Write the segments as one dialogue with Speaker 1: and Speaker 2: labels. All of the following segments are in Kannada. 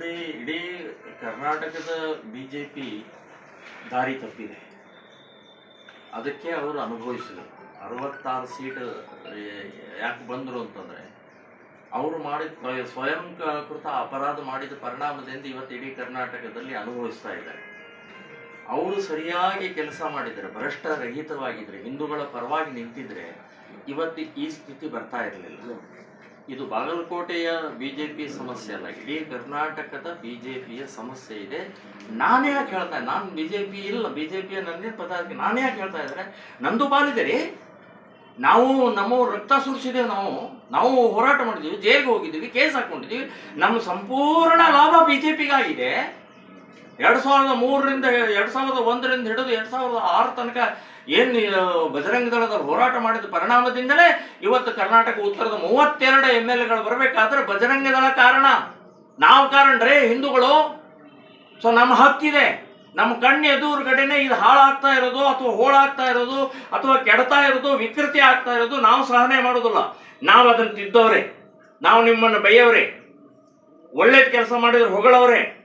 Speaker 1: ನೋಡಿ ಇಡೀ ಕರ್ನಾಟಕದ ಬಿ ಜೆ ಪಿ ದಾರಿ ತಪ್ಪಿದೆ. ಅದಕ್ಕೆ ಅವರು ಅನುಭವಿಸಿದರು. ಅರವತ್ತಾರು ಸೀಟ್ ಯಾಕೆ ಬಂದರು ಅಂತಂದರೆ, ಅವರು ಮಾಡಿದ ಸ್ವ- ಸ್ವಯಂ ಕೃತ ಅಪರಾಧ ಮಾಡಿದ ಪರಿಣಾಮದಿಂದ ಇವತ್ತು ಇಡೀ ಕರ್ನಾಟಕದಲ್ಲಿ ಅನುಭವಿಸ್ತಾ ಇದ್ದಾರೆ. ಅವರು ಸರಿಯಾಗಿ ಕೆಲಸ ಮಾಡಿದರೆ ಭ್ರಷ್ಟರಹಿತವಾಗಿದ್ದರೆ ಹಿಂದೂಗಳ ಪರವಾಗಿ ನಿಂತಿದ್ದರೆ ಇವತ್ತು ಈ ಸ್ಥಿತಿ ಬರ್ತಾ ಇರಲಿಲ್ಲ. ಇದು ಬಾಗಲಕೋಟೆಯ ಬಿಜೆಪಿ ಸಮಸ್ಯೆ ಅಲ್ಲ. ಇಡೀ ಕರ್ನಾಟಕದ ಬಿಜೆಪಿಯ ಸಮಸ್ಯೆ ಇದೆ. ನಾನೇ ಯಾಕೆ ಹೇಳ್ತಾ ನಾನು ಬಿಜೆಪಿ ಇಲ್ಲ. ಬಿಜೆಪಿಯ ನಂದಿನ ಪದಾರ್ಥಕ್ಕೆ ನಾನೇ ಯಾಕೆ ಹೇಳ್ತಾ ಇದ್ದಾರೆ ನಂದು ಪಾಲಿದೆ ರೀ ನಾವು, ನಮ್ಮ ರಕ್ತ ಸುರಿಸಿದ್ದೇವೆ ನಾವು. ನಾವು ಹೋರಾಟ ಮಾಡಿದ್ದೀವಿ ಜೈಲಿಗೆ ಹೋಗಿದ್ದೀವಿ. ಕೇಸ್ ಹಾಕೊಂಡಿದ್ದೀವಿ ನಮ್ಮ ಸಂಪೂರ್ಣ ಲಾಭ ಬಿಜೆಪಿಗಾಗಿದೆ. ಎರಡು ಸಾವಿರದ ಮೂರರಿಂದ ಎರಡು ಸಾವಿರದ ಒಂದರಿಂದ ಹಿಡಿದು ಎರಡು ಸಾವಿರದ ಆರು ತನಕ ಏನು ಬಜರಂಗ ದಳದ ಹೋರಾಟ ಮಾಡಿದ ಪರಿಣಾಮದಿಂದಲೇ ಇವತ್ತು ಕರ್ನಾಟಕ ಉತ್ತರದ ಮೂವತ್ತೆರಡು ಎಂ ಎಲ್ ಎಗಳು ಬರಬೇಕಾದ್ರೆ ಬಜರಂಗ ದಳ ಕಾರಣ. ನಾವು ಕಾರಣ ರೇ ಹಿಂದೂಗಳು. ಸೊ ನಮ್ಮ ಹಕ್ಕಿದೆ. ನಮ್ಮ ಕಣ್ಣು ಎದುರುಗಡೆನೆ ಇದು ಹಾಳಾಗ್ತಾ ಇರೋದು ಅಥವಾ ಹೋಳಾಗ್ತಾ ಇರೋದು ಅಥವಾ ಕೆಡ್ತಾ ಇರೋದು ವಿಕೃತಿ ಆಗ್ತಾ ಇರೋದು ನಾವು ಸಹನೆ ಮಾಡೋದಿಲ್ಲ. ನಾವು ಅದನ್ನು ತಿದ್ದವ್ರೆ. ನಾವು ನಿಮ್ಮನ್ನು ಬೈಯವ್ರೆ. ಒಳ್ಳೇದು ಕೆಲಸ ಮಾಡಿದ್ರೆ ಹೊಗಳವ್ರೆ.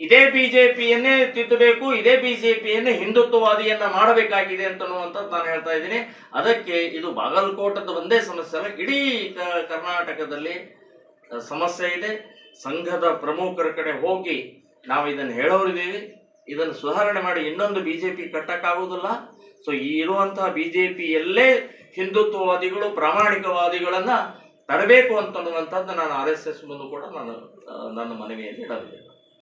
Speaker 1: ಇದೇ ಬಿಜೆಪಿಯನ್ನೇ ತಿದ್ದಬೇಕು, ಇದೇ ಬಿಜೆಪಿಯನ್ನೇ ಹಿಂದುತ್ವವಾದಿಯನ್ನ ಮಾಡಬೇಕಾಗಿದೆ ಅಂತನ್ನುವಂಥದ್ದು ನಾನು ಹೇಳ್ತಾ ಇದ್ದೀನಿ. ಅದಕ್ಕೆ ಇದು ಬಾಗಲಕೋಟದ ಒಂದೇ ಸಮಸ್ಯೆ ಅಲ್ಲ, ಇಡೀ ಕರ್ನಾಟಕದಲ್ಲಿ ಸಮಸ್ಯೆ ಇದೆ. ಸಂಘದ ಪ್ರಮುಖರ ಕಡೆ ಹೋಗಿ ನಾವು ಇದನ್ನು ಹೇಳೋರಿದ್ದೀವಿ ಇದನ್ನು ಸುಧಾರಣೆ ಮಾಡಿ ಇನ್ನೊಂದು ಬಿಜೆಪಿ ಕಟ್ಟಕ್ಕಾಗುವುದಿಲ್ಲ. ಸೊ, ಈ ಇರುವಂತಹ ಬಿಜೆಪಿಯಲ್ಲೇ ಹಿಂದುತ್ವವಾದಿಗಳು, ಪ್ರಾಮಾಣಿಕವಾದಿಗಳನ್ನು ತರಬೇಕು ಅಂತನ್ನುವಂಥದ್ದು ನಾನು ಆರ್ ಎಸ್ ಎಸ್ ಮುಂದೆ ಕೂಡ ನಾನು ನನ್ನ ಮನವಿಯಲ್ಲಿ ಇಡಲಿದೆ